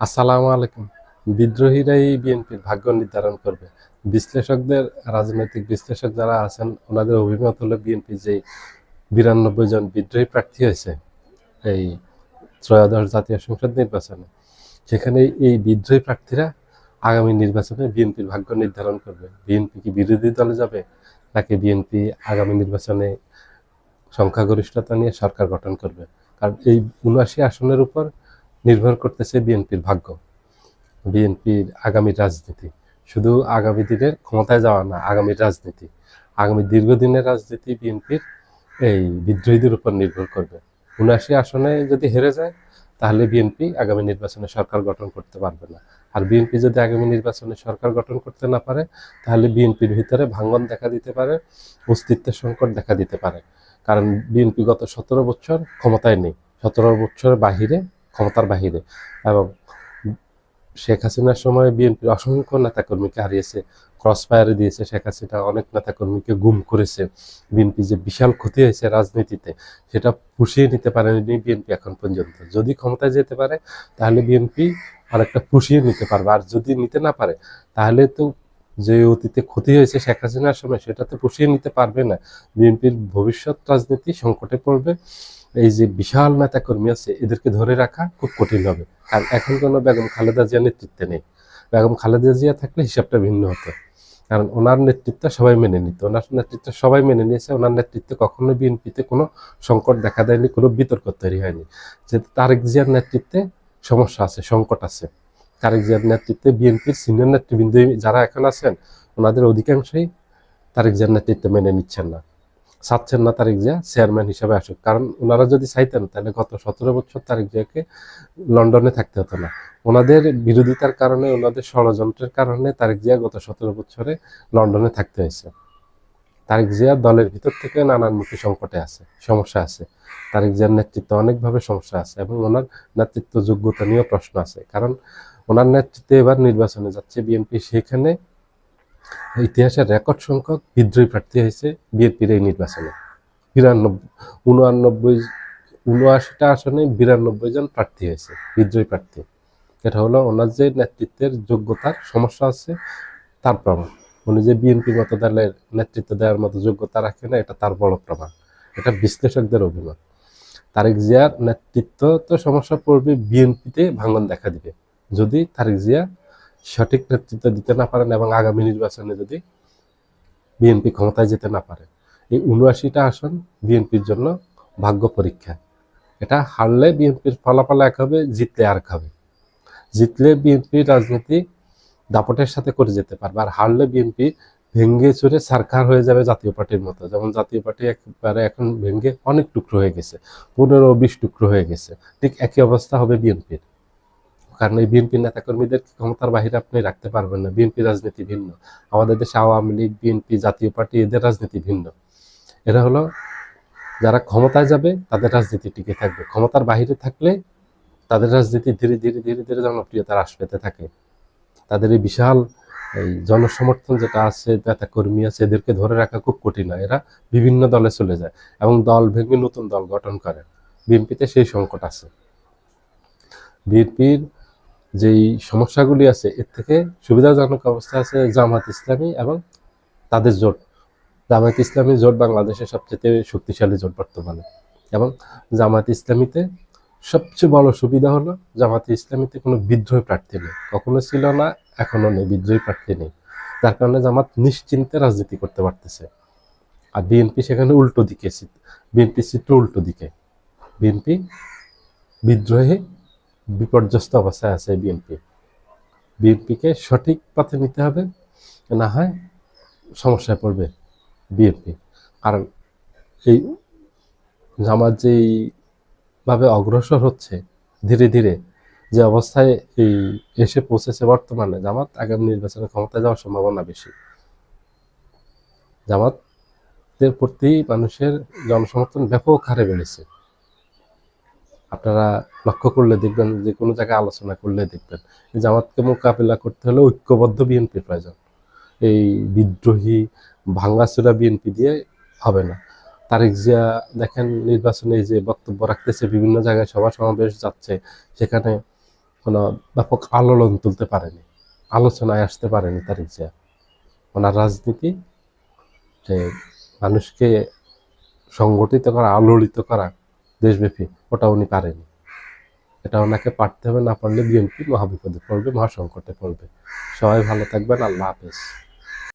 আসসালামু আলাইকুম। বিদ্রোহীরাই বিএনপির ভাগ্য নির্ধারণ করবে। বিশ্লেষকদের, রাজনৈতিক বিশ্লেষক যারা আছেন, ওনাদের অভিমত হলো বিএনপি যে বিরানব্বই জন বিদ্রোহী প্রার্থী হয়েছে এই ত্রয়োদশ জাতীয় সংসদ নির্বাচনে, সেখানে এই বিদ্রোহী প্রার্থীরা আগামী নির্বাচনে বিএনপির ভাগ্য নির্ধারণ করবে। বিএনপি কি বিরোধী দলে যাবে, নাকি বিএনপি আগামী নির্বাচনে সংখ্যাগরিষ্ঠতা নিয়ে সরকার গঠন করবে? কারণ এই উনআশি আসনের উপর নির্ভর করতেছে বিএনপির ভাগ্য, বিএনপির আগামী রাজনীতি। শুধু আগামী দিনের ক্ষমতায় যাওয়া না, আগামী রাজনীতি। আগামী দীর্ঘদিনের রাজনীতি বিএনপির এই বিদ্রোহীদের উপর নির্ভর করবে। উনআশি আসনে যদি হেরে যায়, তাহলে বিএনপি আগামী নির্বাচনে সরকার গঠন করতে পারবে না। আর বিএনপি যদি আগামী নির্বাচনে সরকার গঠন করতে না পারে, তাহলে বিএনপির ভিতরে ভাঙ্গন দেখা দিতে পারে অস্তিত্বের সংকট দেখা দিতে পারে। কারণ বিএনপি গত সতেরো বছর ক্ষমতায় নেই। সতেরো বছরের বাহিরে ক্ষমতার বাহিরে এবং শেখ হাসিনার সময় বিএনপির অসংখ্য নেতাকর্মীকে হারিয়েছে ক্রস ফায়ারে দিয়েছে শেখ হাসিনা, অনেক নেতাকর্মীকে গুম করেছে। বিএনপি যে বিশাল ক্ষতি হয়েছে রাজনীতিতে, সেটা পুষিয়ে নিতে পারেনি বিএনপি এখন পর্যন্ত। যদি ক্ষমতায় যেতে পারে, তাহলে বিএনপি অনেকটা পুষিয়ে নিতে পারবে। আর যদি নিতে না পারে, তাহলে তো যে অতীতে ক্ষতি হয়েছে শেখ হাসিনার সময়, সেটা তো পুষিয়ে নিতে পারবে না। বিএনপির ভবিষ্যৎ রাজনীতি সংকটে পড়বে। এই যে বিশাল নেতাকর্মী আছে, এদেরকে ধরে রাখা খুব কঠিন হবে। কারণ এখন কোনো বেগম খালেদা জিয়া নেতৃত্বে নেই। বেগম খালেদা জিয়া থাকলে হিসাবটা ভিন্ন হতো। কারণ ওনার নেতৃত্ব সবাই মেনে নিত। ওনার নেতৃত্ব সবাই মেনে নিয়েছে। ওনার নেতৃত্বে কখনো বিএনপিতে কোনো সংকট দেখা দেয়নি, কোনো বিতর্ক তৈরি হয়নি। যে তারেক জিয়ার নেতৃত্বে সমস্যা আছে, সংকট আছে। তারেক জিয়ার নেতৃত্বে বিএনপির সিনিয়র নেতৃবৃন্দ যারা এখন আছেন, ওনাদের অধিকাংশই তারেক জিয়ার নেতৃত্ব মেনে নিচ্ছেন না। চাচ্ছেন না তারেক জিয়া চেয়ারম্যান হিসাবে আসুক। কারণ ওনারা যদি চাইতেন, তাহলে গত সতেরো বছর তারেক জিয়াকে লন্ডনে থাকতে হতো না। ওনাদের বিরোধিতার কারণে ওনাদের ষড়যন্ত্রের কারণে তারেক জিয়া গত সতেরো বছরে লন্ডনে থাকতে হয়েছে। তারেক জিয়া দলের ভিতর থেকে নানান নানানমুখী সংকটে আছে, সমস্যা আছে। তারেক জিয়ার নেতৃত্ব অনেকভাবে সমস্যা আছে এবং ওনার নেতৃত্ব যোগ্যতা নিয়েও প্রশ্ন আছে। কারণ ওনার নেতৃত্বে এবার নির্বাচনে যাচ্ছে বিএনপি, সেখানে ইতিহাসের রেকর্ড সংখ্যক বিদ্রোহী প্রার্থী হয়েছে বিএনপির এই নির্বাচনে। বিরানব্বই, উনআনব্বই, উনআশিটা আসনে বিরানব্বই জন প্রার্থী হয়েছে, বিদ্রোহী প্রার্থী। এটা হলো ওনার যে নেতৃত্বের যোগ্যতার সমস্যা আছে, তার প্রমাণ। উনি যে বিএনপি মতো দলের নেতৃত্ব দেওয়ার মতো যোগ্যতা রাখে না, এটা তার বড় প্রমাণ। এটা বিশ্লেষকদের অভিমত। তারেক জিয়ার নেতৃত্ব তো সমস্যা পড়বে বিএনপিতে ভাঙন দেখা দিবে। যদি তারেক জিয়া সঠিক নেতৃত্ব দিতে না পারেন এবং আগামী নির্বাচনে যদি বিএনপি ক্ষমতায় যেতে না পারে। এই উনআশিটা আসন বিএনপির জন্য ভাগ্য পরীক্ষা। এটা হারলে বিএনপির ফলাফল এক হবে, জিতলে আর হবে। জিতলে বিএনপি রাজনীতি দাপটের সাথে করে যেতে পারবে। আর হারলে বিএনপি ভেঙ্গে চুরে সরকার হয়ে যাবে জাতীয় পার্টির মতো। যেমন জাতীয় পার্টি একবারে এখন ভেঙ্গে অনেক টুকরো হয়ে গেছে, পনেরো বিশ টুকরো হয়ে গেছে। ঠিক একই অবস্থা হবে বিএনপির। কারণ এই বিএনপি নেতাকর্মীদের ক্ষমতার বাহিরে আপনি রাখতে পারবেন না? বিএনপি রাজনীতি ভিন্ন। আমাদের দেশে আওয়ামী লীগ, বিএনপি, জাতীয় পার্টি এদের রাজনীতি ভিন্ন। এরা হলো যারা ক্ষমতায় যাবে, তাদের রাজনীতি টিকে থাকবে। ক্ষমতার বাহিরে থাকলে তাদের রাজনীতি ধীরে ধীরে ধীরে ধীরে জনপ্রিয়তা হ্রাস পেতে থাকে। তাদের এই বিশাল এই জনসমর্থন যেটা আছে নেতা কর্মী আছে, এদেরকে ধরে রাখা খুব কঠিন হয়। এরা বিভিন্ন দলে চলে যায় এবং দল ভেঙে নতুন দল গঠন করে। বিএনপিতে সেই সংকট আছে। বিএনপির যেই সমস্যাগুলি আছে, এর থেকে সুবিধাজনক অবস্থা আছে জামাত ইসলামী এবং তাদের জোট। জামাত ইসলামী জোট বাংলাদেশের সবচেয়ে শক্তিশালী জোট বর্তমানে এবং জামাত ইসলামীতে সবচেয়ে বড় সুবিধা হলো জামাতে ইসলামীতে কোনো বিদ্রোহী প্রার্থী নেই। কখনো ছিল না, এখনও নেই, বিদ্রোহী প্রার্থী নেই। যার কারণে জামাত নিশ্চিন্তে রাজনীতি করতে পারতেছে। আর বিএনপি সেখানে উল্টো দিকে, বিএনপি চিত্র উল্টো দিকে। বিএনপি বিদ্রোহী বিপর্যস্ত অবস্থায় আছে বিএনপি বিএনপিকে সঠিক পথে নিতে হবে, না হয় সমস্যায় পড়বে বিএনপি কারণ এই জামাত যেইভাবে অগ্রসর হচ্ছে, ধীরে ধীরে যে অবস্থায় এই এসে পৌঁছেছে বর্তমানে, জামাত আগামী নির্বাচনে ক্ষমতায় যাওয়ার সম্ভাবনা বেশি। জামাতের প্রতি মানুষের জনসমর্থন ব্যাপক হারে বেড়েছে। আপনারা লক্ষ্য করলে দেখবেন যে কোনো জায়গায় আলোচনা করলে দেখবেন জামাতকে মোকাবিলা করতে হলে ঐক্যবদ্ধ বিএনপির প্রয়োজন। এই বিদ্রোহী ভাঙ্গাচুরা বিএনপি দিয়ে হবে না। তারেক জিয়া দেখেন নির্বাচনে যে বক্তব্য রাখতেছে, বিভিন্ন জায়গায় সভা সমাবেশ যাচ্ছে, সেখানে কোনো ব্যাপক আলোড়ন তুলতে পারেনি, আলোচনায় আসতে পারেনি তারিক জিয়া। ওনার রাজনীতি যে মানুষকে সংগঠিত করা, আলোড়িত করা দেশব্যাপী, ওটা উনি পারেনি। এটা ওনাকে পারতে হবে না পারলে বিএনপি মহাবিপদে পড়বে, মহাসংকটে পড়বে। সবাই ভালো থাকবেন, আল্লাহ হাফেজ।